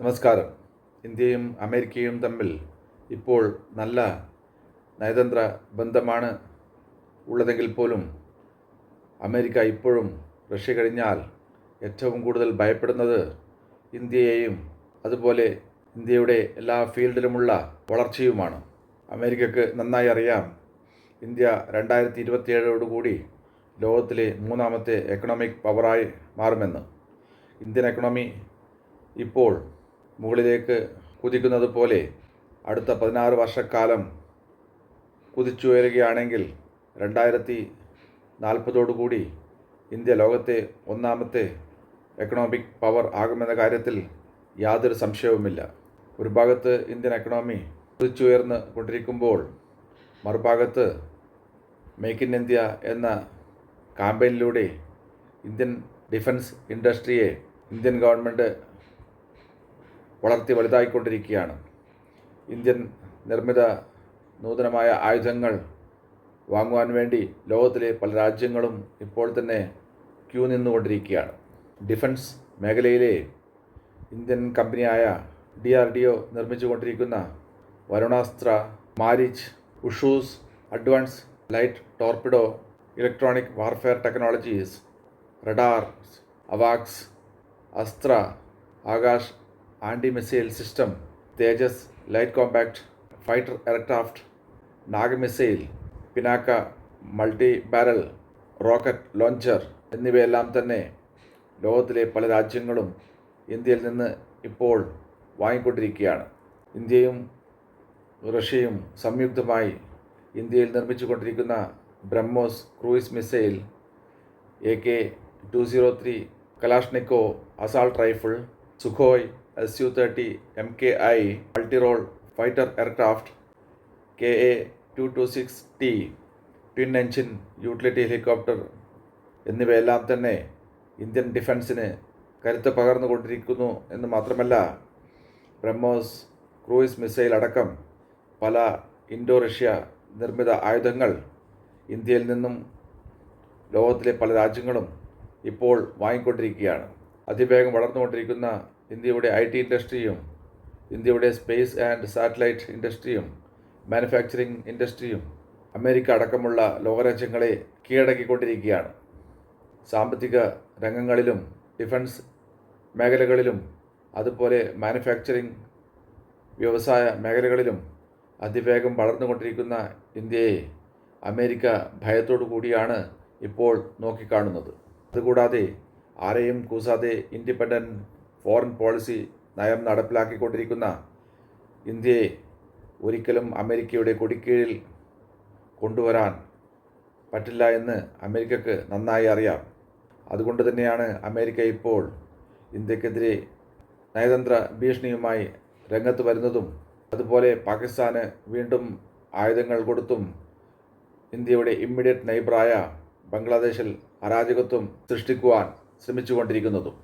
നമസ്കാരം. ഇന്ത്യയും അമേരിക്കയും തമ്മിൽ ഇപ്പോൾ നല്ല നയതന്ത്ര ബന്ധമാണ് ഉള്ളതെങ്കിൽ പോലും അമേരിക്ക ഇപ്പോഴും റഷ്യ കഴിഞ്ഞാൽ ഏറ്റവും കൂടുതൽ ഭയപ്പെടുന്നത് ഇന്ത്യയെയും അതുപോലെ ഇന്ത്യയുടെ എല്ലാ ഫീൽഡിലുമുള്ള വളർച്ചയുമാണ്. അമേരിക്കക്ക് നന്നായി അറിയാം. ഇന്ത്യ രണ്ടായിരത്തി ഇരുപത്തിയേഴോടുകൂടി ലോകത്തിലെ മൂന്നാമത്തെ എക്കണോമിക് പവറായി മാറുമെന്ന്. ഇന്ത്യൻ എക്കണോമി ഇപ്പോൾ മുകളിലേക്ക് കുതിക്കുന്നത് പോലെ അടുത്ത പതിനാറ് വർഷക്കാലം കുതിച്ചുയരുകയാണെങ്കിൽ രണ്ടായിരത്തി നാൽപ്പതോടുകൂടി ഇന്ത്യ ലോകത്തെ ഒന്നാമത്തെ എക്കണോമിക് പവർ ആകുമെന്ന കാര്യത്തിൽ യാതൊരു സംശയവുമില്ല. ഒരു ഭാഗത്ത് ഇന്ത്യൻ എക്കണോമി കുതിച്ചുയർന്ന് കൊണ്ടിരിക്കുമ്പോൾ മറുഭാഗത്ത് മേക്ക് ഇൻ ഇന്ത്യ എന്ന കാമ്പയിനിലൂടെ ഇന്ത്യൻ ഡിഫൻസ് ഇൻഡസ്ട്രിയെ ഇന്ത്യൻ ഗവൺമെന്റ് വളർത്തി വലുതായിക്കൊണ്ടിരിക്കുകയാണ്. ഇന്ത്യൻ നിർമ്മിത നൂതനമായ ആയുധങ്ങൾ വാങ്ങുവാൻ വേണ്ടി ലോകത്തിലെ പല രാജ്യങ്ങളും ഇപ്പോൾ തന്നെ ക്യൂ നിന്നുകൊണ്ടിരിക്കുകയാണ്. ഡിഫൻസ് മേഖലയിലെ ഇന്ത്യൻ കമ്പനിയായ D R D O നിർമ്മിച്ചുകൊണ്ടിരിക്കുന്ന Varunastra Maareech Ushus advance light torpedo electronic warfare technologies radar AVAX Astra Akash anti missile system Tejas light compact fighter aircraft Nag missile Pinaka multi barrel rocket launcher എന്നിവയെല്ലാം തന്നെ ലോകത്തിലെ പല രാജ്യങ്ങളും ഇന്ത്യയിൽ നിന്ന് ഇപ്പോൾ വാങ്ങിക്കൊണ്ടിരിക്കുകയാണ്. ഇന്ത്യയും റഷ്യയും സംയുക്തമായി ഇന്ത്യയിൽ നിർമ്മിച്ചുകൊണ്ടിരിക്കുന്ന BrahMos cruise missile A K two zero three Kalashnikov assault rifle Sukhoi S U thirty M K I multirole fighter aircraft K A two two six T twin engine utility helicopter എന്നിവയെല്ലാം തന്നെ Indian ഡിഫൻസിന് കരുത്ത് പകർന്നുകൊണ്ടിരിക്കുന്നു എന്ന് മാത്രമല്ല BrahMos cruise missile അടക്കം പല Indo Russia നിർമ്മിത ആയുധങ്ങൾ ഇന്ത്യയിൽ നിന്നും ലോകത്തിലെ പല രാജ്യങ്ങളും ഇപ്പോൾ വാങ്ങിക്കൊണ്ടിരിക്കുകയാണ്. അതിവേഗം വളർന്നുകൊണ്ടിരിക്കുന്ന ഇന്ത്യയുടെ ഐ ടി ഇൻഡസ്ട്രിയും ഇന്ത്യയുടെ സ്പേസ് ആൻഡ് സാറ്റലൈറ്റ് ഇൻഡസ്ട്രിയും മാനുഫാക്ചറിംഗ് ഇൻഡസ്ട്രിയും അമേരിക്ക അടക്കമുള്ള ലോകരാജ്യങ്ങളെ കീഴടക്കിക്കൊണ്ടിരിക്കുകയാണ്. സാമ്പത്തിക രംഗങ്ങളിലും ഡിഫൻസ് മേഖലകളിലും അതുപോലെ മാനുഫാക്ചറിംഗ് വ്യവസായ മേഖലകളിലും അതിവേഗം വളർന്നുകൊണ്ടിരിക്കുന്ന ഇന്ത്യയെ അമേരിക്ക ഭയത്തോടു കൂടിയാണ് ഇപ്പോൾ നോക്കിക്കാണുന്നത്. അതുകൂടാതെ ആരെയും കൂസാതെ ഇൻഡിപെൻഡന്റ് ഫോറിൻ പോളിസി നയം നടപ്പിലാക്കിക്കൊണ്ടിരിക്കുന്ന ഇന്ത്യയെ ഒരിക്കലും അമേരിക്കയുടെ കൊടിക്കീഴിൽ കൊണ്ടുവരാൻ പറ്റില്ല എന്ന് അമേരിക്കക്ക് നന്നായി അറിയാം. അതുകൊണ്ട് തന്നെയാണ് അമേരിക്ക ഇപ്പോൾ ഇന്ത്യക്കെതിരെ നയതന്ത്ര ഭീഷണിയുമായി രംഗത്ത് വരുന്നതും അതുപോലെ പാകിസ്ഥാന് വീണ്ടും ആയുധങ്ങൾ കൊടുത്തും ഇന്ത്യയുടെ ഇമ്മീഡിയറ്റ് നൈബറായ ബംഗ്ലാദേശിൽ അരാജകത്വം സൃഷ്ടിക്കുവാൻ ശ്രമിച്ചുകൊണ്ടിരിക്കുന്നതും.